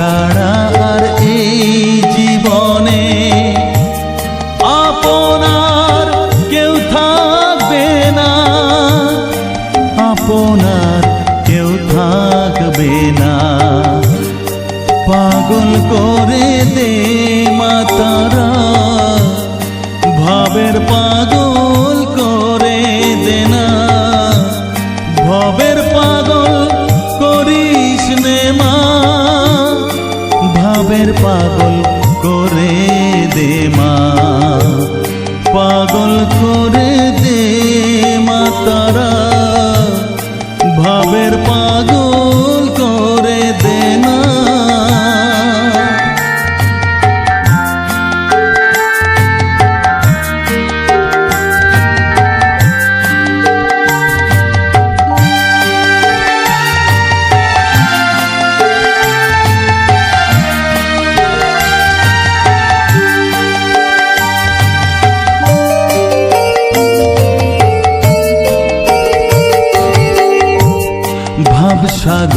ছাড়া আর এই জীবনে আপনার কেউ থাকবে না। আপনার কেউ থাকবে না। পাগল করে দে করে দে মাতারা ভাবের পাগল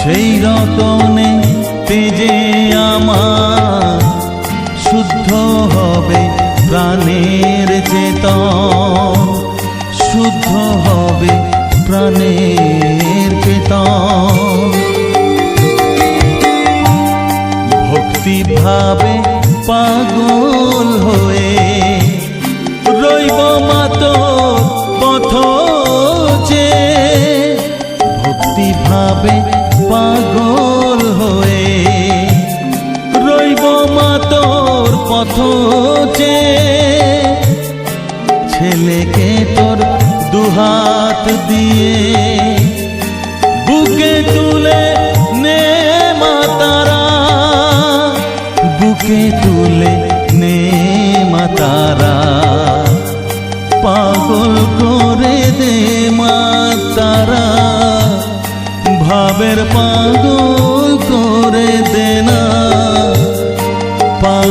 সেই রতনে তেজে আমার শুদ্ধ হবে প্রাণের চেতন, শুদ্ধ হবে প্রাণের চেতন। ভক্তি ভাবে পাগল হয়ে রইব মাত পথ যে ভক্তি ভাবে পাগল হয়ে রইব মাতর পথ যে। ছেলেকে তোর দুহাত দিয়ে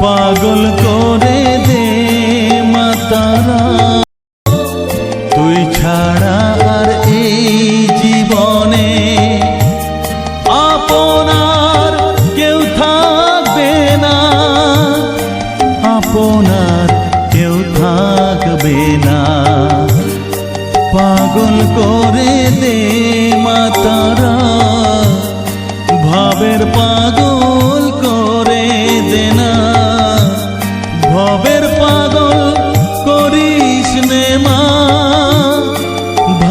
পাগল করে দে মা তারা তুই ছাড়া আর এই জীবনে আপনার কেউ থাকবে না। আপনার কেউ থাকবে না। পাগল করে দে মাতারা। ভাবের পাগল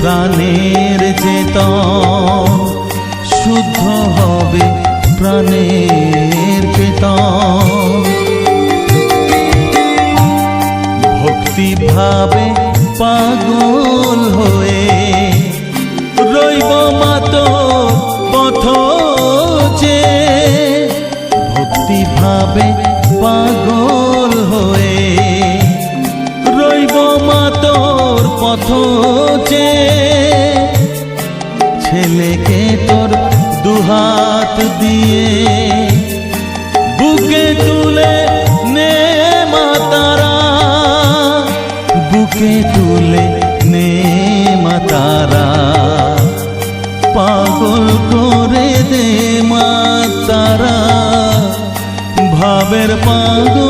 প্রাণের চেতন, শুদ্ধ হবে প্রাণের চেতন ভক্তি ভাবে পাগল হয়ে রইব মাতো পথ যে। ভক্তি ভাবে পাগল মাতোর ছেলেকে তোর দুহাত দিয়ে বুকে তুলে নে মাতারা বুকে তুলে নে মাতারা পাগল করে দে মাতারা ভাবের পাগল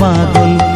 পাগল